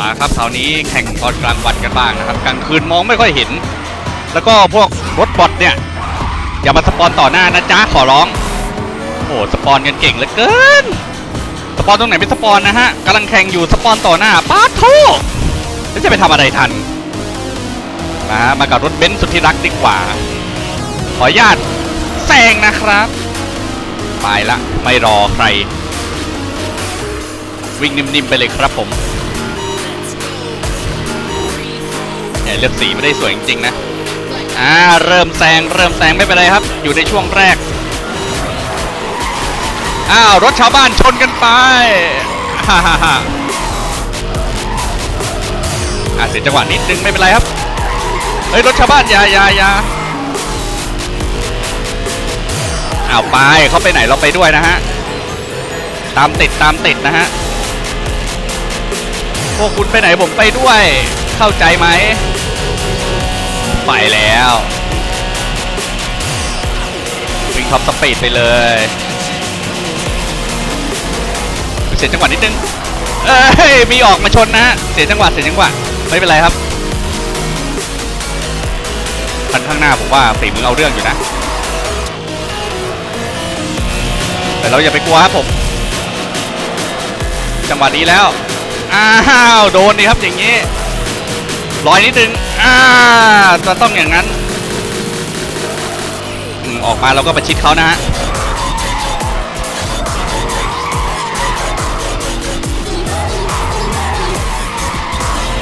มาครับคราวนี้แข่งตอนกลางวันกันบ้างนะครับกลางคืนมองไม่ค่อยเห็น แล้วก็พวกรถบอทเนี่ยอย่ามาสปอนต่อหน้านะจ๊ะขอร้องโอ้สปอนกันเก่งเหลือเกินสปอนตรงไหนเป็นสปอนนะฮะกำลังแข่งอยู่สปอนต่อหน้าป้าโทแล้วจะไปทำอะไรทันนะฮะมากับรถเบนซ์สุดที่รักดีกว่า ขออนุญาตแซงนะครับไปละไม่รอใคร วิ่งนิ่มๆไปเลยครับผม เนี่ยเลือกสีไม่ได้สวยจริงๆนะอ่าเริ่มแซงเริ่มแซงไม่เป็นไรครับ อยู่ในช่วงแรกอ้าวรถชาวบ้านชนกันไปฮ่าฮ่าฮ่าอ่าเสียจังหวะนิดนึงไม่เป็นไรครับเฮ้ยรถชาวบ้านอย่าอย่าอย่าอ้าวไปเขาไปไหนเราไปด้วยนะฮะตามติดตามติดนะฮะพวกคุณไปไหนผมไปด้วย เข้าใจไหม ไปแล้ววิ่งท็อปสปีดไปเลยเสียจังหวะนิดนึงเอ้ยมีออกมาชนนะเสียจังหวะเสียจังหวะไม่เป็นไรครับคันข้างหน้าผมว่าฝีมือเอาเรื่องอยู่นะ แต่เราอย่าไปกลัวครับผม จังหวะนี้แล้วอ้าวโดนดีครับอย่างนี้ลอยนิดนึงอ่า จะต้องอย่างนั้นอออกมาเราก็ประชิดเขานะฮะ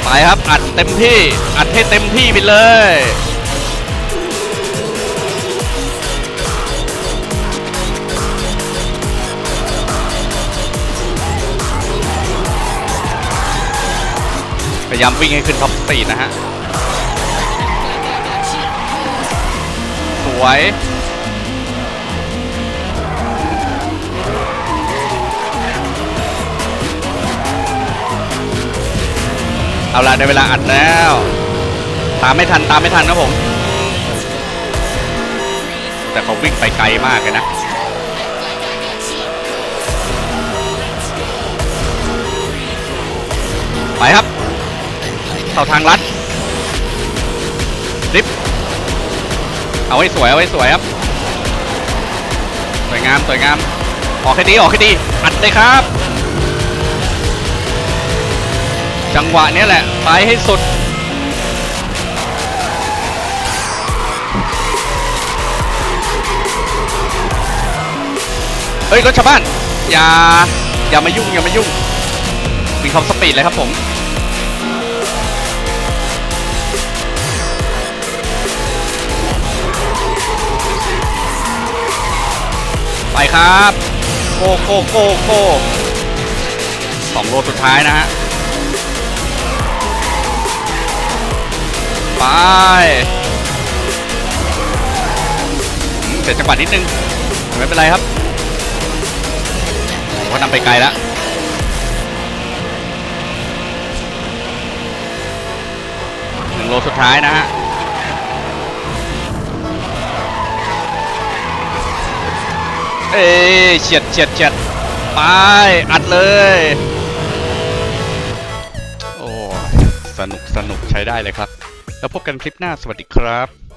ไปครับ อัดเต็มที่ อัดให้เต็มที่ไปเลย พยายามวิ่งให้ขึ้นท็อปสปีดนะฮะ วย เอาละได้เวลาอัดแล้ว ตามไม่ทันตามไม่ทันครับผม แต่เขาวิ่งไปไกลมากเลยนะไปครับ เข้าทางลัดริบ เอาไว้สวยเอาไว้สวยครับ สวยงามสวยงาม ออกให้ดีออกให้ดีอัดเลยครับ จังหวะนี้แหละไปให้สุดเฮ้ยรถชาวบ้านอย่าอย่ามายุ่งอย่ามายุ่งมีความสปีดเลยครับผม ไปครับโกโกโกโกสองโลสุดท้ายนะฮะไปเสร็จจังหวะนิดนึงไม่เป็นไรครับผมก็นำไปไกลแล้วหนึ่งโลสุดท้ายนะฮะ เอ้ยเฉียดเฉียดเฉียดไปอัดเลย โอ้สนุกสนุกใช้ได้เลยครับ แล้วพบกันคลิปหน้าสวัสดีครับ